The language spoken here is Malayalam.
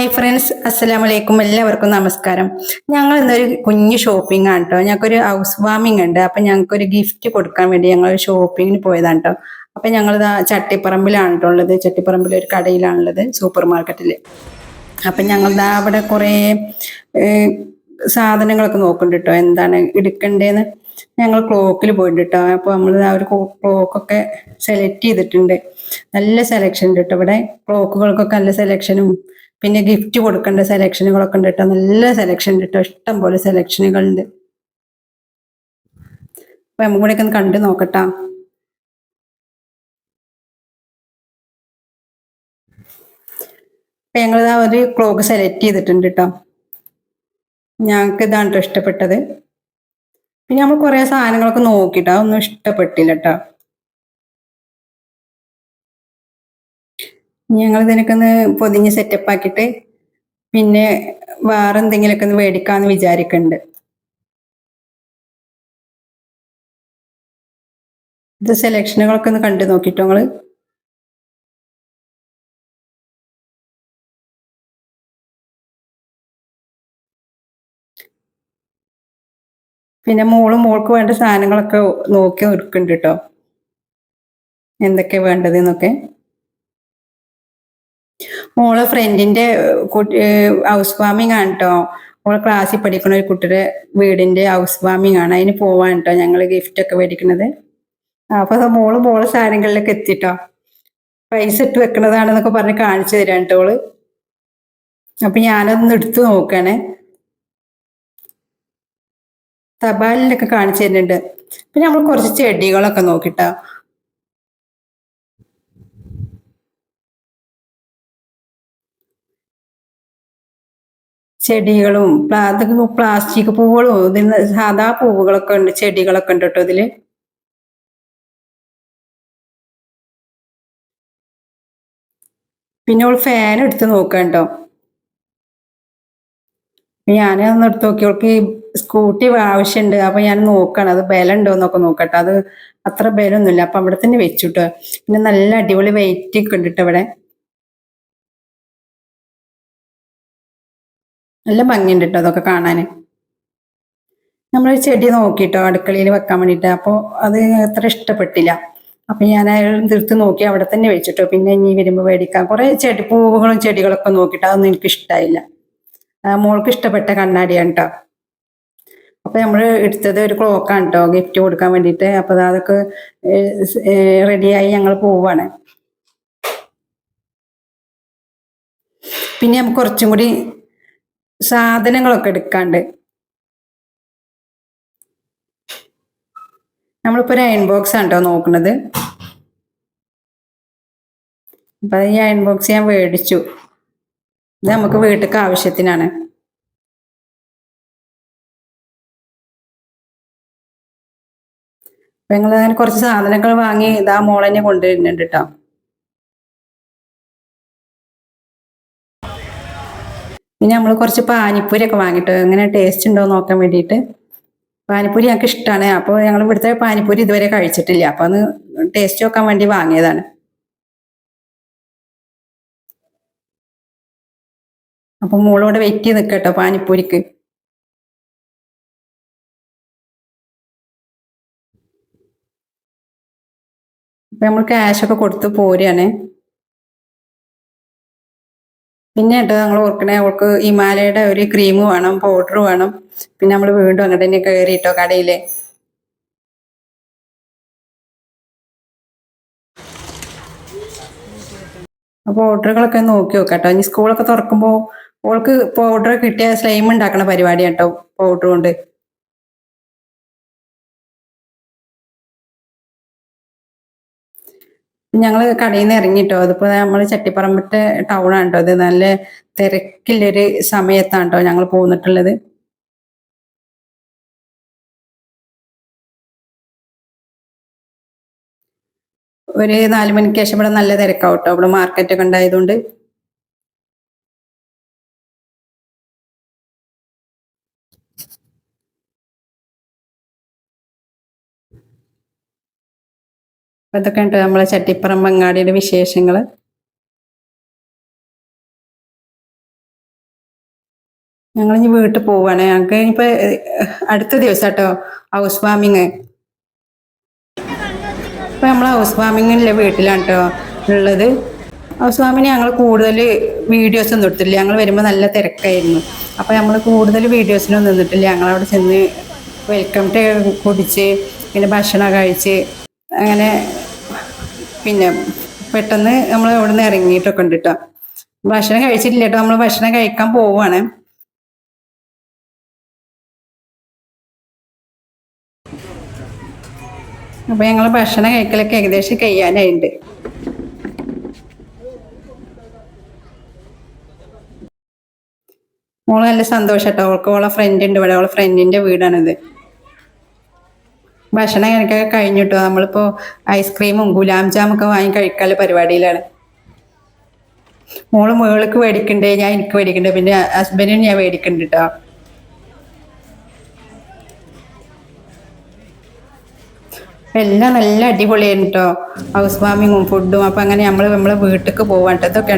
ഹായ് ഫ്രണ്ട്സ് അസ്സലാമു വലൈക്കും എല്ലാവർക്കും നമസ്കാരം. ഞങ്ങൾ ഇന്നൊരു കുഞ്ഞു ഷോപ്പിംഗ് ആണ് കേട്ടോ ഞങ്ങൾക്കൊരു ഹൗസ് വാമിംഗ് ഉണ്ട്. അപ്പൊ ഞങ്ങൾക്കൊരു ഗിഫ്റ്റ് കൊടുക്കാൻ വേണ്ടി ഞങ്ങൾ ഷോപ്പിങ്ങിന് പോയതാണ് കേട്ടോ അപ്പൊ ഞങ്ങൾ ചട്ടിപ്പറമ്പിലാണ് ട്ടോ ഉള്ളത്. ചട്ടിപ്പറമ്പിൽ ഒരു കടയിലാണുള്ളത് സൂപ്പർ മാർക്കറ്റിൽ അപ്പൊ ഞങ്ങൾ അവിടെ കുറേ സാധനങ്ങളൊക്കെ നോക്കുന്നുണ്ട് കേട്ടോ എന്താണ് എടുക്കണ്ടേന്ന് ഞങ്ങൾ ക്ലോക്കിൽ പോയിട്ടുണ്ട് കേട്ടോ അപ്പോൾ നമ്മൾ ആ ഒരു ക്ലോക്കൊക്കെ സെലക്ട് ചെയ്തിട്ടുണ്ട്. നല്ല സെലക്ഷൻ ഉണ്ട് കേട്ടോ ഇവിടെ. ക്ലോക്കുകൾക്കൊക്കെ നല്ല സെലക്ഷനും പിന്നെ ഗിഫ്റ്റ് കൊടുക്കേണ്ട സെലക്ഷനുകളൊക്കെ ഉണ്ട് കേട്ടോ നല്ല സെലക്ഷൻ ഉണ്ട് കേട്ടോ ഇഷ്ടം പോലെ സെലക്ഷനുകൾ ഉണ്ട്. അപ്പൊ നമുക്ക് കൂടെ ഒന്ന് കണ്ടു നോക്കട്ടാ. അപ്പൊ ഞങ്ങൾ ആ ഒരു ക്ലോക്ക് സെലക്ട് ചെയ്തിട്ടുണ്ട് കേട്ടോ ഞങ്ങൾക്ക് ഇതാണ് കേട്ടോ ഇഷ്ടപ്പെട്ടത്. പിന്നെ നമ്മൾ കുറെ സാധനങ്ങളൊക്കെ നോക്കിട്ടോ. അതൊന്നും ഇഷ്ടപ്പെട്ടില്ല കേട്ടോ ഞങ്ങൾ ഇതിനൊക്കെ ഒന്ന് പൊതിഞ്ഞ് സെറ്റപ്പ് ആക്കിയിട്ട് പിന്നെ വേറെ എന്തെങ്കിലുമൊക്കെ ഒന്ന് മേടിക്കാന്ന് വിചാരിക്കുന്നുണ്ട് ഇത് സെലക്ഷനുകളൊക്കെ ഒന്ന് കണ്ടു നോക്കിട്ടോ നിങ്ങൾ പിന്നെ മോൾ മോൾക്ക് വേണ്ട സാധനങ്ങളൊക്കെ നോക്കി ഒരുക്കുന്നുണ്ട് കേട്ടോ എന്തൊക്കെ വേണ്ടത് എന്നൊക്കെ. മോളെ ഫ്രണ്ടിന്റെ ഹൗസ് വാമിങ് ആണ് കേട്ടോ മോളെ ക്ലാസ്സിൽ പഠിക്കുന്ന ഒരു കുട്ടിയുടെ വീടിന്റെ ഹൗസ് വാമിങ് ആണ്. അതിന് പോവാൻ കേട്ടോ ഞങ്ങൾ ഗിഫ്റ്റ് ഒക്കെ മേടിക്കുന്നത്. അപ്പൊ മോൾ മോളെ സാധനങ്ങളിലൊക്കെ എത്തിട്ടോ പൈസ ഇട്ട് വെക്കണതാണെന്നൊക്കെ പറഞ്ഞ് കാണിച്ചു തരാൻ കേട്ടോ ഓൾ. അപ്പൊ ഞാനതൊന്ന് എടുത്തു നോക്കണേ. തപാലിലൊക്കെ കാണിച്ചു തരുന്നുണ്ട്. പിന്നെ നമ്മൾ കുറച്ച് ചെടികളൊക്കെ നോക്കിട്ടോ ചെടികളും അതൊക്കെ പ്ലാസ്റ്റിക് പൂവുകളും ഇതിന് സാധാ പൂവുകളൊക്കെ ഉണ്ട് ചെടികളൊക്കെ ഉണ്ട് കേട്ടോ ഇതിൽ. പിന്നെ അവൾ ഫാൻ എടുത്ത് നോക്കണ്ടോ കേട്ടോ ഞാൻ ഒന്ന് എടുത്ത് നോക്കി. സ്കൂട്ടി ആവശ്യമുണ്ട് അപ്പൊ ഞാൻ നോക്കണം. അത് ബലം ഉണ്ടോ എന്നൊക്കെ നോക്കട്ടെ അത് അത്ര ബലമൊന്നുമില്ല അപ്പൊ അവിടെ തന്നെ വെച്ചു വെച്ചുട്ടോ പിന്നെ നല്ല അടിപൊളി വെയിറ്റ് ഒക്കെ ഉണ്ട് കേട്ടോ ഇവിടെ. നല്ല ഭംഗിയുണ്ട് കേട്ടോ അതൊക്കെ കാണാൻ നമ്മളൊരു ചെടി നോക്കിയിട്ടോ അടുക്കളയിൽ വെക്കാൻ വേണ്ടിയിട്ട്. അപ്പോൾ അത് അത്ര ഇഷ്ടപ്പെട്ടില്ല. അപ്പം ഞാൻ തീർത്ത് നോക്കി അവിടെ തന്നെ വെച്ചിട്ടോ. പിന്നെ ഇനി വരുമ്പോൾ മേടിക്കാം കുറെ ചെടി പൂവുകളും ചെടികളൊക്കെ നോക്കിയിട്ട് അതൊന്നും എനിക്ക് ഇഷ്ടമായില്ല മോൾക്ക് ഇഷ്ടപ്പെട്ട കണ്ണാടിയാണ് കേട്ടോ അപ്പൊ നമ്മൾ എടുത്തത് ഒരു ക്ലോക്കാണ് കേട്ടോ ഗിഫ്റ്റ് കൊടുക്കാൻ വേണ്ടിയിട്ട്. അപ്പൊ ദാ അതൊക്കെ റെഡിയായി ഞങ്ങൾ പോവാണ്. പിന്നെ നമുക്ക് കുറച്ചും കൂടി സാധനങ്ങളൊക്കെ എടുക്കാണ്ട്. നമ്മളിപ്പോ ഒരു അയൺ ബോക്സ് ആണ് കേട്ടോ നോക്കുന്നത് അപ്പൊ ഈ അയൺ ബോക്സ് ഞാൻ മേടിച്ചു ഇത് നമുക്ക് വീട്ടിലേക്ക് ആവശ്യത്തിനാണ്. അപ്പൊ ഞങ്ങൾ അങ്ങനെ കുറച്ച് സാധനങ്ങൾ വാങ്ങി ഇതാ മോളെന്നെ കൊണ്ടുവരുന്നുണ്ട് കേട്ടോ പിന്നെ നമ്മൾ കുറച്ച് പാനിപ്പൂരി ഒക്കെ വാങ്ങിട്ടോ എങ്ങനെ ടേസ്റ്റ് ഉണ്ടോ നോക്കാൻ വേണ്ടിയിട്ട്. പാനിപ്പൂരി ഞങ്ങൾക്ക് ഇഷ്ടമാണ് അപ്പോൾ ഞങ്ങൾ ഇവിടുത്തെ പാനിപ്പൂരി ഇതുവരെ കഴിച്ചിട്ടില്ല. അപ്പോൾ അത് ടേസ്റ്റ് നോക്കാൻ വേണ്ടി വാങ്ങിയതാണ്. അപ്പൊ മോളോട് വെയിറ്റ് ചെയ്ത് നിൽക്കട്ടോ പാനിപ്പൂരിക്ക്. അപ്പൊ നമ്മൾ ക്യാഷ് ഒക്കെ കൊടുത്ത് പോരുകയാണ് പിന്നെ കേട്ടോ ഞങ്ങൾ ഓർക്കണേ അവൾക്ക് ഹിമാലയയുടെ ഒരു ക്രീം വേണം പൗഡർ വേണം. പിന്നെ നമ്മൾ വീണ്ടും അങ്ങോട്ട് തന്നെ കയറിയിട്ടോ കടയിൽ. അപ്പോൾ ഓർഡറുകളൊക്കെ നോക്കി നോക്കാം കേട്ടോ ഇനി സ്കൂളൊക്കെ തുറക്കുമ്പോൾ ഓൾക്ക് പൗഡർ കിട്ടിയ സ്ലൈം ഉണ്ടാക്കണ പരിപാടി കേട്ടോ പൗഡർ കൊണ്ട്. ഞങ്ങൾ കടയിൽ നിന്ന് ഇറങ്ങിട്ടോ. അതിപ്പോ നമ്മൾ ചട്ടിപ്പറമ്പിട്ട് ടൗൺ ആണ് ഇത് നല്ല തിരക്കില്ലൊരു സമയത്താണ് കേട്ടോ ഞങ്ങൾ പോന്നിട്ടുള്ളത്. ഒരു നാല് മണിക്ക് ശേഷം ഇവിടെ നല്ല തിരക്കാവും കേട്ടോ ഇവിടെ മാർക്കറ്റൊക്കെ ഉണ്ടായതുകൊണ്ട്. ഇതൊക്കെ ഉണ്ട് നമ്മളെ ചട്ടിപ്പുറം അങ്ങാടിയുടെ വിശേഷങ്ങൾ ഞങ്ങൾ ഇനി വീട്ടിൽ പോവാണ്. ഞങ്ങൾക്ക് ഇനിയിപ്പോ അടുത്ത ദിവസം കേട്ടോ ഹൗസ് വാമിങ് ഇപ്പൊ നമ്മൾ ഹൗസ് വാമിങ്ങിലെ വീട്ടിലാണ് കേട്ടോ ഉള്ളത്. ഹൗസ് വാമിന് ഞങ്ങൾ കൂടുതൽ വീഡിയോസ് ഒന്നും എടുത്തില്ല ഞങ്ങൾ വരുമ്പോൾ നല്ല തിരക്കായിരുന്നു. അപ്പോൾ നമ്മൾ കൂടുതൽ വീഡിയോസിനൊന്നും നിന്നിട്ടില്ല ഞങ്ങളവിടെ ചെന്ന് വെൽക്കം ടേ കുടിച്ച് പിന്നെ ഭക്ഷണം കഴിച്ച് അങ്ങനെ പിന്നെ പെട്ടെന്ന് നമ്മൾ അവിടെ നിന്ന് ഇറങ്ങിയിട്ടൊക്കെ ഉണ്ട് കേട്ടോ ഭക്ഷണം കഴിച്ചിട്ടില്ല കേട്ടോ. നമ്മൾ ഭക്ഷണം കഴിക്കാൻ പോവാണ്. അപ്പൊ ഞങ്ങൾ ഭക്ഷണം കഴിക്കലൊക്കെ ഏകദേശം കഴിയാനായിട്ടുണ്ട് മോൾ നല്ല സന്തോഷം കേട്ടോ അവൾക്ക് ഓളെ ഫ്രണ്ട് ഉണ്ട് ഇവിടെ. ഓളെ ഫ്രണ്ടിന്റെ വീടാണിത്. ഭക്ഷണം കഴിക്കൊക്കെ കഴിഞ്ഞിട്ടോ? നമ്മളിപ്പോ ഐസ്ക്രീമും ഗുലാം ജാമൊക്കെ വാങ്ങി കഴിക്കാനുള്ള പരിപാടിയിലാണ്. മോൾ മോൾക്ക് മേടിക്കണ്ടേ ഞാൻ എനിക്ക് മേടിക്കണ്ടേ പിന്നെ ഹസ്ബൻഡിന് ഞാൻ മേടിക്കണ്ട കേട്ടോ എല്ലാം നല്ല അടിപൊളിയായിരുന്നു കേട്ടോ ഹൗസ് വാമിങ്ങും ഫുഡും അപ്പൊ അങ്ങനെ നമ്മൾ നമ്മളെ വീട്ടിലേക്ക് പോവാൻ ഇതൊക്കെ